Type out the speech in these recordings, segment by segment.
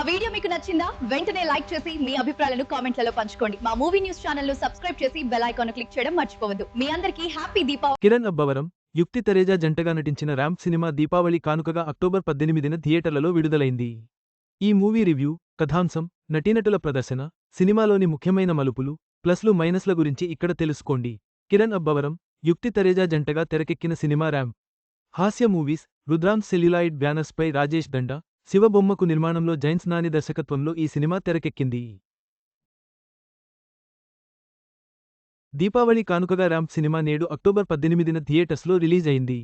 మా వీడియో మీకు నచ్చిందా? వెంటనే లైక్ చేసి మీ అభిప్రాయాలను కామెంట్లలో పంచుకోండి. మా మూవీ న్యూస్ ఛానల్ను సబ్స్క్రైబ్ చేసి బెల్ ఐకాన్ క్లిక్ చేయడం మర్చిపోవద్దు. మీ అందరికీ హ్యాపీ దీపావళి. కిరణ్ అబ్బవరం యుక్తి తరేజా జంటగా నటించిన ర్యాంప్ సినిమా దీపావళి కానుకగా అక్టోబర్ పద్దెనిమిదిన థియేటర్లలో విడుదలైంది. ఈ మూవీ రివ్యూ కథాంశం నటీనటుల ప్రదర్శన సినిమాలోని ముఖ్యమైన మలుపులు ప్లస్లు మైనస్ల గురించి ఇక్కడ తెలుసుకోండి. కిరణ్ అబ్బవరం యుక్తి తరేజా జంటగా తెరకెక్కిన cinema Ramp Hasya movies Rudram celluloid బ్యానర్స్పై Rajesh Danda శివబొమ్మకు నిర్మాణంలో జైన్స్ నాని దర్శకత్వంలో ఈ సినిమా తెరకెక్కింది. దీపావళి కానుకగా ర్యాంప్ సినిమా నేడు అక్టోబర్ పద్దెనిమిదిన థియేటర్స్లో రిలీజ్ అయింది.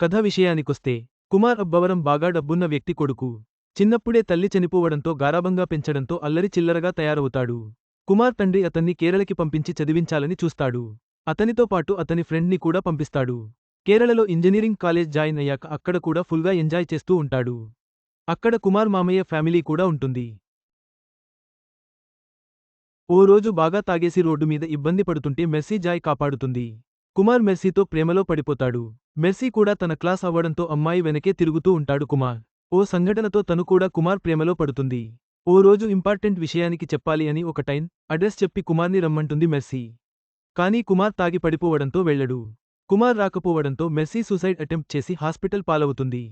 కథ విషయానికొస్తే కుమార్ అబ్బవరం బాగా డబ్బున్న వ్యక్తి కొడుకు. చిన్నప్పుడే తల్లి చనిపోవడంతో గారాబంగా పెంచడంతో అల్లరి చిల్లరగా తయారవుతాడు. కుమార్ తండ్రి అతన్ని కేరళకి పంపించి చదివించాలని చూస్తాడు. అతనితో పాటు అతని ఫ్రెండ్ని కూడా పంపిస్తాడు. కేరళలో ఇంజనీరింగ్ కాలేజ్ జాయిన్ అయ్యాక అక్కడ కూడా ఫుల్గా ఎంజాయ్ చేస్తూ ఉంటాడు. అక్కడ కుమార్ మామయ్య ఫ్యామిలీ కూడా ఉంటుంది. ఓ రోజు బాగా తాగేసి రోడ్డు మీద ఇబ్బంది పడుతుంటే మెస్సీ జాయ్ కాపాడుతుంది. కుమార్ మెస్సీతో ప్రేమలో పడిపోతాడు. మెస్సీ కూడా తన క్లాస్ అవ్వడంతో అమ్మాయి వెనకే తిరుగుతూ ఉంటాడు కుమార్. ఓ సంఘటనతో తను కూడా కుమార్ ప్రేమలో పడుతుంది. ఓ రోజు ఇంపార్టెంట్ విషయానికి చెప్పాలి అని ఒక టైం అడ్రస్ చెప్పి కుమార్ని రమ్మంటుంది మెస్సీ. కానీ కుమార్ తాగి పడిపోవడంతో వెళ్ళడు. కుమార్ రాకపోవడంతో మెస్సీ సూసైడ్ అటెంప్ట్ చేసి హాస్పిటల్ పాలవుతుంది.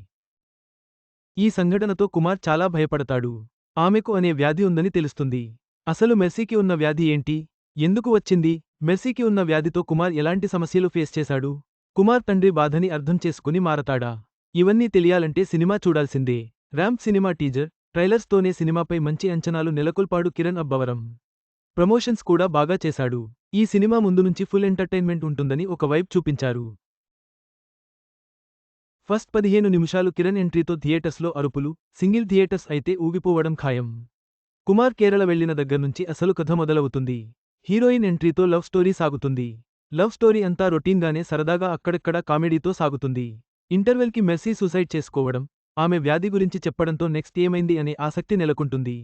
ఈ సంఘటనతో కుమార్ చాలా భయపడతాడు. ఆమెకు అనే వ్యాధి ఉందని తెలుస్తుంది. అసలు మెర్సీకి ఉన్న వ్యాధి ఏంటి? ఎందుకు వచ్చింది? మెర్సీకి ఉన్న వ్యాధితో కుమార్ ఎలాంటి సమస్యలు ఫేస్ చేశాడు? కుమార్ తండ్రి బాధని అర్థం చేసుకుని మారతాడా? ఇవన్నీ తెలియాలంటే సినిమా చూడాల్సిందే. ర్యాంప్ సినిమా టీజర్ ట్రైలర్స్తోనే సినిమాపై మంచి అంచనాలు నెలకొల్పాడు కిరణ్ అబ్బవరం. ప్రమోషన్స్ కూడా బాగా చేశాడు. ఈ సినిమా ముందు నుంచి ఫుల్ ఎంటర్టైన్మెంట్ ఉంటుందని ఒక వైబ్ చూపించారు. ఫస్ట్ పదిహేను నిమిషాలు కిరణ్ ఎంట్రీతో థియేటర్స్లో అరుపులు సింగిల్ థియేటర్స్ అయితే ఊగిపోవడం ఖాయం. కుమార్ కేరళ వెళ్ళిన దగ్గర్నుంచి అసలు కథ మొదలవుతుంది. హీరోయిన్ ఎంట్రీతో లవ్ స్టోరీ సాగుతుంది. లవ్ స్టోరీ అంతా రొటీన్గానే సరదాగా అక్కడక్కడా కామెడీతో సాగుతుంది. ఇంటర్వెల్కి మెర్సీ సూసైడ్ చేసుకోవడం ఆమె వ్యాధి గురించి చెప్పడంతో నెక్స్ట్ ఏమైంది అనే ఆసక్తి నెలకొంటుంది.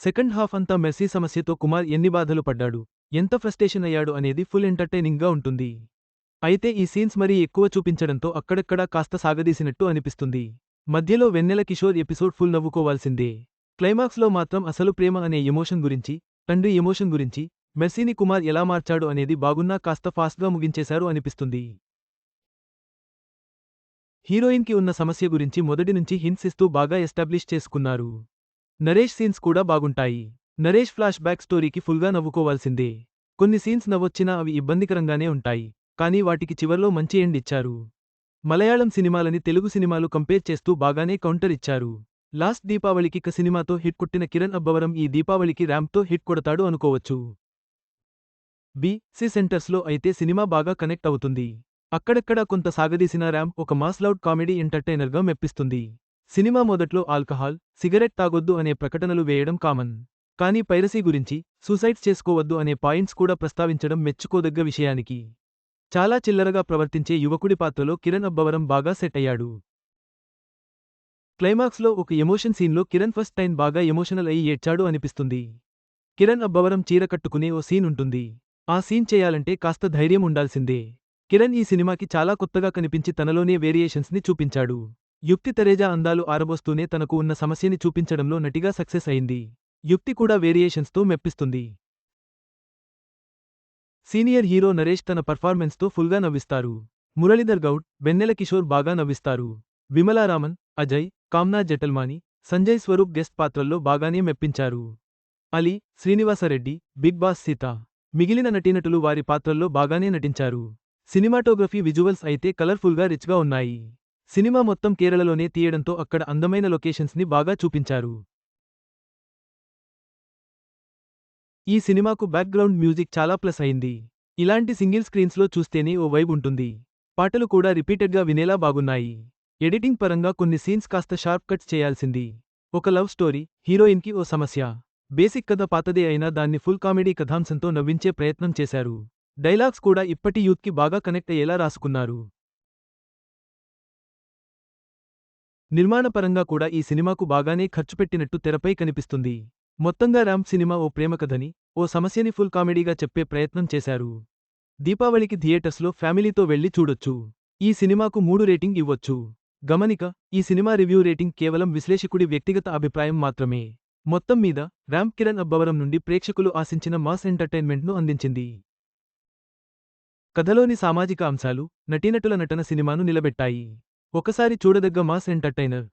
సెకండ్ హాఫ్ అంతా మెర్సీ సమస్యతో కుమార్ ఎన్ని బాధలు పడ్డాడు ఎంత ఫ్రస్టేషన్ అయ్యాడు అనేది ఫుల్ ఎంటర్టైనింగ్గా ఉంటుంది. అయితే ఈ సీన్స్ మరీ ఎక్కువ చూపించడంతో అక్కడక్కడా కాస్త సాగదీసినట్టు అనిపిస్తుంది. మధ్యలో వెన్నెల కిషోర్ ఎపిసోడ్ ఫుల్ నవ్వుకోవాల్సిందే. క్లైమాక్స్లో మాత్రం అసలు ప్రేమ అనే ఎమోషన్ గురించి తండ్రి ఎమోషన్ గురించి మెర్సీని కుమార్ ఎలా మార్చాడు అనేది బాగున్నా కాస్త ఫాస్ట్గా ముగించేశారు అనిపిస్తుంది. హీరోయిన్కి ఉన్న సమస్య గురించి మొదటి నుంచి హింట్స్ ఇస్తూ బాగా ఎస్టాబ్లిష్ చేసుకున్నారు. నరేష్ సీన్స్ కూడా బాగుంటాయి. నరేష్ ఫ్లాష్ బ్యాక్ స్టోరీకి ఫుల్గా నవ్వుకోవాల్సిందే. కొన్ని సీన్స్ నవ్వొచ్చినా అవి ఇబ్బందికరంగానే ఉంటాయి. కానీ వాటికి చివర్లో మంచి ఎండ్ ఇచ్చారు. మలయాళం సినిమాలని తెలుగు సినిమాలు కంపేర్ చేస్తూ బాగానే కౌంటర్ ఇచ్చారు. లాస్ట్ దీపావళికి క సినిమాతో హిట్ కొట్టిన కిరణ్ అబ్బవరం ఈ దీపావళికి ర్యాంప్తో హిట్ కొడతాడు అనుకోవచ్చు. బి. సి సెంటర్స్లో అయితే సినిమా బాగా కనెక్ట్ అవుతుంది. అక్కడక్కడా కొంత సాగదీసిన ర్యాంప్ ఒక మాస్ లౌడ్ కామెడీ ఎంటర్టైనర్గా మెప్పిస్తుంది. సినిమా మొదట్లో ఆల్కహాల్ సిగరెట్ తాగొద్దు అనే ప్రకటనలు వేయడం కామన్. కానీ పైరసీ గురించి సూసైడ్స్ చేసుకోవద్దు అనే పాయింట్స్ కూడా ప్రస్తావించడం మెచ్చుకోదగ్గ విషయానికి. చాలా చిల్లరగా ప్రవర్తించే యువకుడి పాత్రలో కిరణ్ అబ్బవరం బాగా సెట్ అయ్యాడు. క్లైమాక్స్లో ఒక ఎమోషన్ సీన్లో కిరణ్ ఫస్ట్ టైం బాగా ఎమోషనల్ అయి ఏడ్చాడు అనిపిస్తుంది. కిరణ్ అబ్బవరం చీర కట్టుకునే ఓ సీన్ ఉంటుంది. ఆ సీన్ చేయాలంటే కాస్త ధైర్యం ఉండాల్సిందే. కిరణ్ ఈ సినిమాకి చాలా కొత్తగా కనిపించి తనలోనే వేరియేషన్స్ని చూపించాడు. యుక్తి తరేజా అందాలు ఆరబోస్తూనే తనకు ఉన్న సమస్యని చూపించడంలో నటిగా సక్సెస్ అయింది. యుక్తి కూడా వేరియేషన్స్తో మెప్పిస్తుంది. సీనియర్ హీరో నరేష్ తన పర్ఫార్మెన్స్తో ఫుల్గా నవ్విస్తారు. మురళీధర్ గౌడ్ బెన్నెల కిషోర్ బాగా నవ్విస్తారు. విమలారామన్ అజయ్ కామ్నా జటల్మాని సంజయ్ స్వరూప్ గెస్ట్ పాత్రల్లో బాగానే మెప్పించారు. Ali Srinivasareddy Big Boss Seetha. మిగిలిన నటీనటులు వారి పాత్రల్లో బాగానే నటించారు. సినిమాటోగ్రఫీ విజువల్స్ అయితే కలర్ఫుల్గా రిచ్గా ఉన్నాయి. సినిమా మొత్తం కేరళలోనే తీయడంతో అక్కడ అందమైన లొకేషన్స్ని బాగా చూపించారు. ఈ సినిమాకు బ్యాక్గ్రౌండ్ మ్యూజిక్ చాలా ప్లస్ అయింది. ఇలాంటి సింగిల్ స్క్రీన్స్లో చూస్తేనే ఓ వైబ్ ఉంటుంది. పాటలు కూడా రిపీటెడ్గా వినేలా బాగున్నాయి. ఎడిటింగ్ పరంగా కొన్ని సీన్స్ కాస్త షార్ప్ కట్స్ చేయాల్సింది. ఒక లవ్ స్టోరీ హీరోయిన్కి ఓ సమస్య. బేసిక్ కథ పాతదే అయినా దాన్ని ఫుల్ కామెడీ కథాంశంతో నవ్వించే ప్రయత్నం చేశారు. డైలాగ్స్ కూడా ఇప్పటి యూత్కి బాగా కనెక్ట్ అయ్యేలా రాసుకున్నారు. నిర్మాణపరంగా కూడా ఈ సినిమాకు బాగానే ఖర్చు పెట్టినట్టు తెరపై కనిపిస్తుంది. మొత్తంగా ర్యాంప్ సినిమా ఓ ప్రేమకథని ఓ సమస్యని ఫుల్ కామెడీగా చెప్పే ప్రయత్నం చేశారు. దీపావళికి థియేటర్స్లో ఫ్యామిలీతో వెళ్ళి చూడొచ్చు. ఈ సినిమాకు మూడు రేటింగ్ ఇవ్వొచ్చు. గమనిక ఈ సినిమా రివ్యూ రేటింగ్ కేవలం విశ్లేషకుడి వ్యక్తిగత అభిప్రాయం మాత్రమే. మొత్తం మీద రామ్ కిరణ్ అబ్బవరం నుండి ప్రేక్షకులు ఆశించిన మాస్ ఎంటర్టైన్మెంట్ను అందించింది. కథలోని సామాజిక అంశాలు నటీనటుల నటన సినిమాను నిలబెట్టాయి. ఒకసారి చూడదగ్గ మాస్ ఎంటర్టైనర్